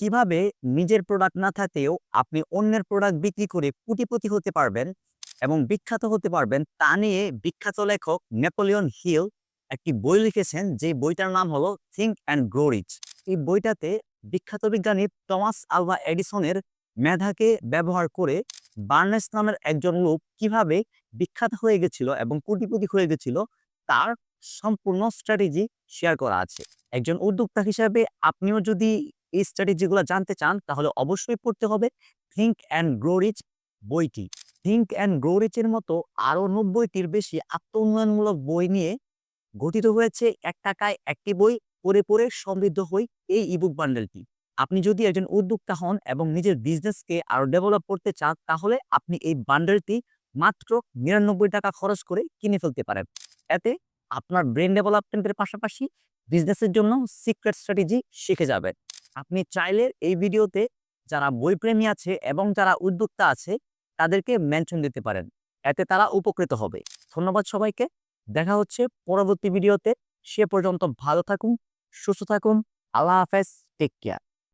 কীভাবে নিজের প্রোডাক্ট না থাকলেও আপনি অন্যের প্রোডাক্ট বিক্রি করে কোটিপতি হতে পারবেন এবং বিখ্যাত হতে পারবেন তা নিয়ে বিখ্যাত লেখক নেপোলিয়ন হিল একটি বই লিখেছেন যে বইটার নাম হলো থিঙ্ক অ্যান্ড গ্রো রিচ এই বইটাতে বিখ্যাত বিজ্ঞানী টমাস আলভা এডিসনের মেধাকে ব্যবহার করে বার্নেস নামের একজন লোক কীভাবে বিখ্যাত হয়ে গেছিল এবং কোটিপতি হয়ে গেছিল তার সম্পূর্ণ স্ট্র্যাটেজি শেয়ার করা আছে। একজন উদ্যোক্তা হিসাবে আপনিও যদি এই স্ট্র্যাটেজিগুলো জানতে চান, তাহলে অবশ্যই পড়তে হবে থিঙ্ক অ্যান্ড গ্রো রিচ বইটি। থিঙ্ক অ্যান্ড গ্রো রিচের মতো আরও নব্বইটির বেশি আত্ম উন্নয়নমূলক বই নিয়ে গঠিত হয়েছে এক টাকায় একটি বই, পড়ে পড়ে সমৃদ্ধ হই এই ইবুক বান্ডেলটি আপনি যদি একজন উদ্যোক্তা হন এবং নিজের বিজনেসকে আরও ডেভেলপ করতে চান, তাহলে আপনি এই বান্ডেলটি মাত্র নিরানব্বই টাকা খরচ করে কিনে ফেলতে পারেন। এতে আপনার ব্রেন ডেভেলপমেন্টের পাশাপাশি বিজনেসের জন্য সিক্রেট স্ট্র্যাটেজি শিখে যাবেন। আপনি চাইলে এই ভিডিওতে যারা বইপ্রেমী আছে এবং যারা উদ্যোক্তা আছে, তাদেরকে মেনশন দিতে পারেন। এতে তারা উপকৃত হবে। ধন্যবাদ সবাইকে। দেখা হচ্ছে পরবর্তী ভিডিওতে। সে পর্যন্ত ভালো থাকুন, সুস্থ থাকুন। আল্লাহ হাফেজ। Take care